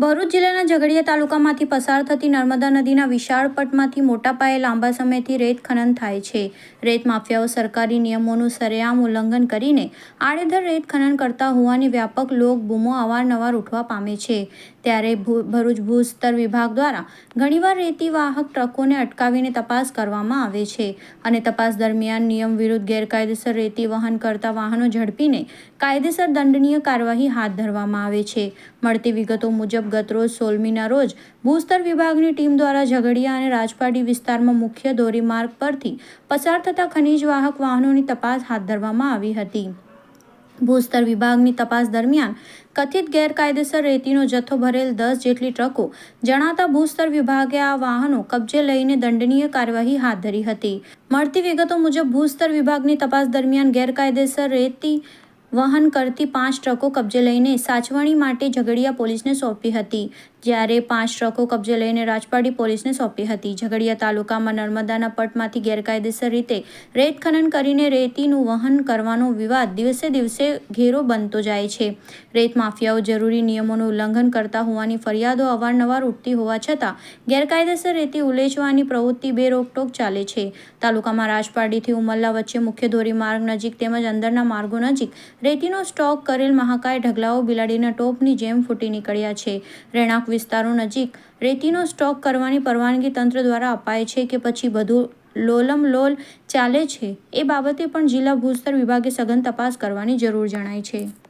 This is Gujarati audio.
ભરૂચ જિલ્લાના ઝઘડિયા તાલુકામાંથી પસાર થતી નર્મદા નદીના વિશાળ પટમાંથી મોટા પાયે લાંબા સમયથી રેત ખનન થાય છે. રેત માફિયાઓ સરકારી નિયમોનું સરેઆમ ઉલ્લંઘન કરીને આડેધડ રેત ખનન કરતા હોવાની વ્યાપક લોક બૂમો અવારનવાર ઉઠવા પામે છે. ત્યારે ભરૂચ ભૂસ્તર વિભાગ દ્વારા ઘણીવાર રેતી વાહક ટ્રકોને અટકાવીને તપાસ કરવામાં આવે છે અને તપાસ દરમિયાન નિયમ વિરુદ્ધ ગેરકાયદેસર રેતી વહન કરતા વાહનો ઝડપીને કાયદેસર દંડનીય કાર્યવાહી હાથ ધરવામાં આવે છે. મળતી વિગતો મુજબ ગતરોજ સોલમીના રોજ ભૂસ્તર વિભાગની ટીમ દ્વારા ઝઘડિયા અને રાજપાડી વિસ્તારમાં મુખ્ય ધોરીમાર્ગ પરથી પસાર થતા ખનીજ વાહક વાહનોની તપાસ હાથ ધરવામાં આવી હતી. ભૂસ્તર વિભાગની તપાસ દરમિયાન કથિત ગેરકાયદેસર રેતીનો જથ્થો ભરેલ દસ જેટલી ટ્રકો જણાતા ભૂસ્તર વિભાગે આ વાહનો કબજે લઈને દંડનીય કાર્યવાહી હાથ ધરી હતી. મળતી વિગતો મુજબ, ભૂસ્તર વિભાગની તપાસ દરમિયાન ગેરકાયદેસર રેતી વહન કરતી પાંચ ટ્રકો કબજે લઈને સાચવણી માટે ઝઘડિયા પોલીસને સોંપી હતી. જ્યારે પાંચ ટ્રકો કબજે લઈને રાજપાડી પોલીસને સોંપી હતી. ઝઘડિયા તાલુકામાં નર્મદાના પટમાંથી ગેરકાયદેસર રીતે રેત ખનન કરીને રેતીનું વહન કરવાનો વિવાદ દિવસે દિવસે ઘેરો બનતો જાય છે. રેત માફિયાઓ જરૂરી નિયમોનું ઉલ્લંઘન કરતા હોવાની ફરિયાદો અવારનવાર ઉઠતી હોવા છતાં ગેરકાયદેસર રેતી ઉલેચવાની પ્રવૃત્તિ બે રોકટોક ચાલે છે. તાલુકામાં રાજપાડીથી ઉમલ્લા વચ્ચે મુખ્ય ધોરીમાર્ગ નજીક તેમજ અંદરના માર્ગો નજીક રેતીનો સ્ટોક કરેલ મહાકાય ઢગલાઓ બિલાડીના ટોપની જેમ ફૂટી નીકળ્યા છે. રહેણાંક વિસ્તારો નજીક રેતીનો સ્ટોક કરવાની પરવાનગી તંત્ર દ્વારા અપાય છે કે પછી બધું લોલમ લોલ ચાલે છે એ બાબતે પણ જિલ્લા ભૂસ્તર વિભાગે સઘન તપાસ કરવાની જરૂર જણાય છે.